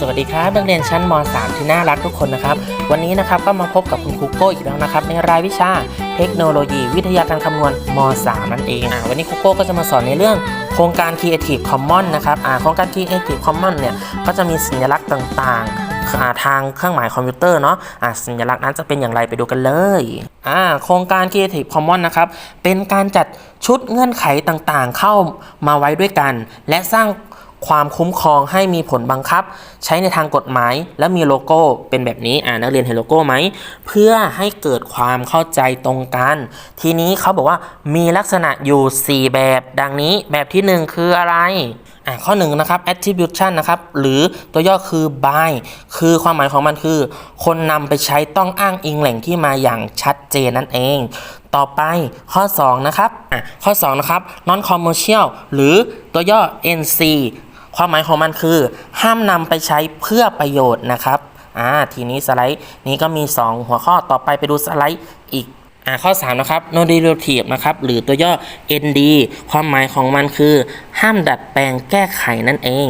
สวัสดีครับนักเรียนชั้นม .3 ที่น่ารักทุกคนนะครับ วันนี้นะครับก็มาพบกับคุณครูโก้อีกแล้วนะครับ ในรายวิชาเทคโนโลยี วิทยาการคำนวณม .3 นั่นเองอ่าวันนี้ครูโก้ก็จะมาสอนในเรื่องโครงการ Creative Commons นะครับอ่าโครงการ Creative Commons เนี่ยก็จะมีสัญลักษณ์ต่างๆาทางเครื่องหมายคอมพิวเตอร์เนาะอ่าสัญลักษณ์นั้นจะเป็นอย่างไรไปดูกันเลยอ่าโครงการ Creative Commons นะครับ เป็นการจัดชุดเงื่อนไขต่างๆ เข้ามาไว้ด้วยกัน และสร้าง ความคุ้มครองให้มีผลบังคับ ใช้ในทางกฎหมาย และมีโลโก้เป็นแบบนี้อ่านักเรียนเห็นโลโก้ไหม เพื่อให้เกิดความเข้าใจตรงกัน ทีนี้เขาบอกว่ามีลักษณะอยู่ 4 แบบดังนี้แบบที่ 1 คืออะไรอ่าข้อ1นะครับ attribution นะครับ หรือตัวย่อคือ by คือความหมายของมันคือ คนนำไปใช้ต้องอ้างอิงแหล่งที่มาอย่างชัดเจนนั่นเอง ต่อไปข้อ 2 นะครับอะข้อ 2 นะครับ non commercial หรือตัวย่อ NC ความหมายของมันคือ ห้ามนำไปใช้เพื่อประโยชน์นะครับอ่าทีนี้สไลด์นี้ก็มี 2 หัวข้อต่อไปไปดูสไลด์อีกอ่าข้อ 3 นะครับ no derivative นะครับ หรือตัวย่อ ND ความหมายของมันคือ ห้ามดัดแปลงแก้ไขนั่นเอง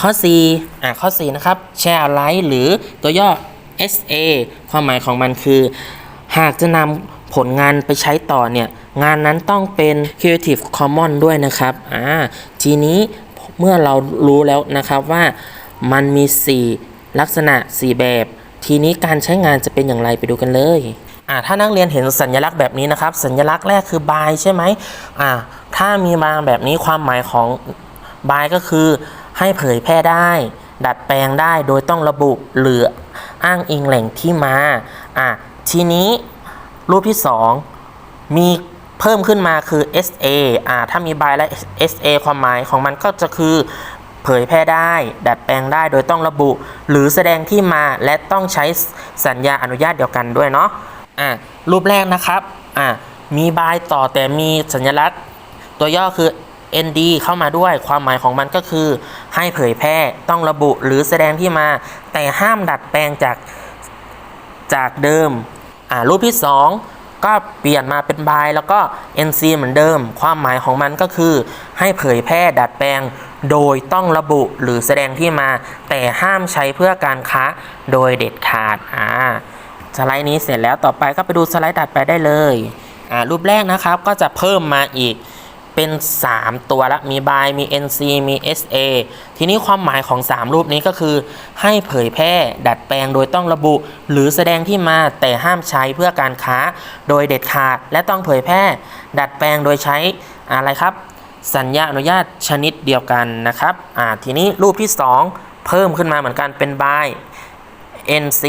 ข้อ 4 อ่าข้อ 4 นะครับ share alike หรือตัวย่อ SA ความหมายของมันคือ หากจะนำผลงานไปใช้ต่อเนี่ย งานนั้นต้องเป็น Creative Commons ด้วยนะครับอ่าทีนี้ เมื่อเรารู้แล้วนะครับว่ามันมี 4 ลักษณะ 4 แบบ ทีนี้การใช้งานจะเป็นอย่างไรไปดูกันเลยอ่าถ้านักเรียนเห็นสัญลักษณ์แบบนี้นะครับ สัญลักษณ์แรกคือ by ใช่ไหมอ่าถ้ามีมาแบบนี้ความหมายของบายก็คือ ให้เผยแพร่ได้ ดัดแปลงได้โดยต้องระบุหรืออ้างอิงแหล่งที่มาอะทีนี้รูปที่ 2 มี เพิ่มขึ้นมาคือ SA อ่าถ้ามี by และ SA ความหมายของมันก็จะคือเผยแพร่ได้ ดัดแปลงได้โดยต้องระบุ หรือแสดงที่มาและต้องใช้สัญญาอนุญาตเดียวกันด้วยเนาะอะรูปแรกนะครับอะมี by ต่อแต่มีสัญลักษณ์ ตัวย่อคือ ND เข้ามาด้วยความหมายของมันก็คือ ให้เผยแพร่ต้องระบุหรือแสดงที่มา แต่ห้ามดัดแปลงจากจากเดิมอ่ารูปที่ 2 ก็เปลี่ยนมาเป็นบายแล้วก็ NC เหมือนเดิม ความหมายของมันก็คือ ให้เผยแพร่ดัดแปลง โดยต้องระบุหรือแสดงที่มา แต่ห้ามใช้เพื่อการค้าโดยเด็ดขาดอ่าสไลด์นี้เสร็จแล้วต่อไปก็ไปดูสไลด์ดัดไปได้เลยอ่ารูปแรกนะครับก็จะเพิ่มมาอีก เป็น 3 ตัวละมี by มี nc มี sa ทีนี้ความหมายของ 3 รูปนี้ก็คือ ให้เผยแพร่ดัดแปลงโดยต้องระบุ หรือแสดงที่มาแต่ห้ามใช้เพื่อการค้าโดยเด็ดขาด และต้องเผยแพร่ ดัดแปลงโดยใช้อะไรครับ สัญญาอนุญาตชนิดเดียวกันนะครับทีนี้รูปที่ 2 เพิ่มขึ้นมาเหมือนกันเป็น by NC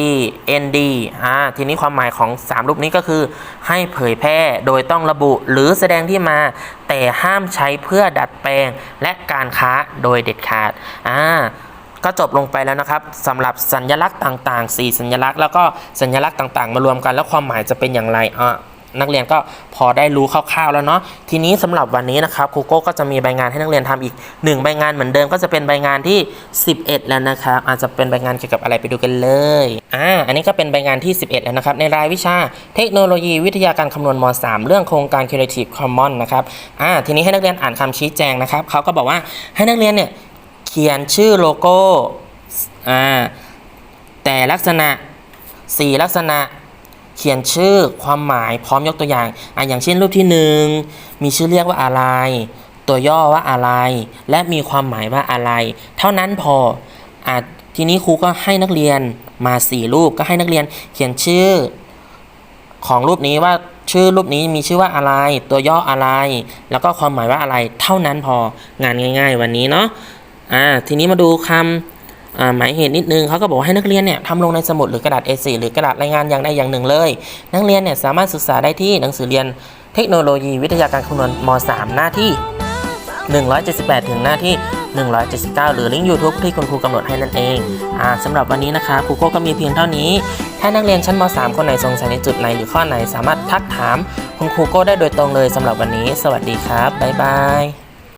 ND อ่าทีนี้ความหมายของ 3 รูปนี้ก็คือ ให้เผยแพร่โดยต้องระบุหรือแสดงที่มา แต่ห้ามใช้เพื่อดัดแปลงและการค้าโดยเด็ดขาดอ่าก็จบลงไปแล้วนะครับสำหรับสัญลักษณ์ต่างๆ 4 สัญลักษณ์แล้วก็สัญลักษณ์ต่างๆ มารวมกันแล้วความหมายจะเป็นอย่างไรอะ นักเรียนก็พอได้รู้คร่าวๆแล้วเนาะทีนี้สำหรับวันนี้นะครับครูโก้ก็จะมีใบงานให้นักเรียนทำอีก 1 ใบงานเหมือนเดิมก็จะเป็นใบงานที่ 11 แล้วนะครับอาจจะเป็นใบงานเกี่ยวกับอะไรไปดูกันเลยอ่าอันนี้ก็เป็นใบงานที่ 11 แล้วนะครับในรายวิชาเทคโนโลยีวิทยาการคำนวณม .3 เรื่องโครงการ Creative Commons นะครับอ่าทีนี้ให้นักเรียนอ่านคำชี้แจงนะครับเขาก็บอกว่าให้นักเรียนเนี่ยเขียนชื่อโลโก้อ่าแต่ลักษณะ 4 ลักษณะ เขียนชื่อความหมายพร้อมยกตัวอย่างอะอย่างเช่นรูปที่หนึ่งมีชื่อเรียกว่าอะไร ตัวย่อว่าอะไร และมีความหมายว่าอะไร เท่านั้นพออะทีนี้ครูก็ให้นักเรียนมาสี่รูปก็ให้นักเรียนเขียนชื่อ ของรูปนี้ว่าชื่อรูปนี้มีชื่อว่าอะไร ตัวย่ออะไร แล้วก็ความหมายว่าอะไร เท่านั้นพองานง่าย ๆ วันนี้เนาะอ่าทีนี้มาดูคำอ่า หมายเหตุนิดนึงเขาก็บอกให้นักเรียนเนี่ยทำลงในสมุดหรือกระดาษ A4 หรือกระดาษรายงานอย่างใดอย่างหนึ่งเลย นักเรียนเนี่ยสามารถศึกษาได้ที่หนังสือเรียนเทคโนโลยีวิทยาการคำนวณม .3 หน้าที่ 178 ถึงหน้าที่ 179 หรือลิงก์ YouTube ที่คุณครูกำหนดให้นั่นเองอสำหรับวันนี้นะคะครูโก้ก็มีเพียงเท่านี้ ถ้านักเรียนชั้นม .3 คนไหนสงสัยในจุดไหนหรือข้อไหนสามารถทักถาม คุณครูโก้ได้โดยตรงเลยสำหรับวันนี้ สวัสดีครับบ๊ายบาย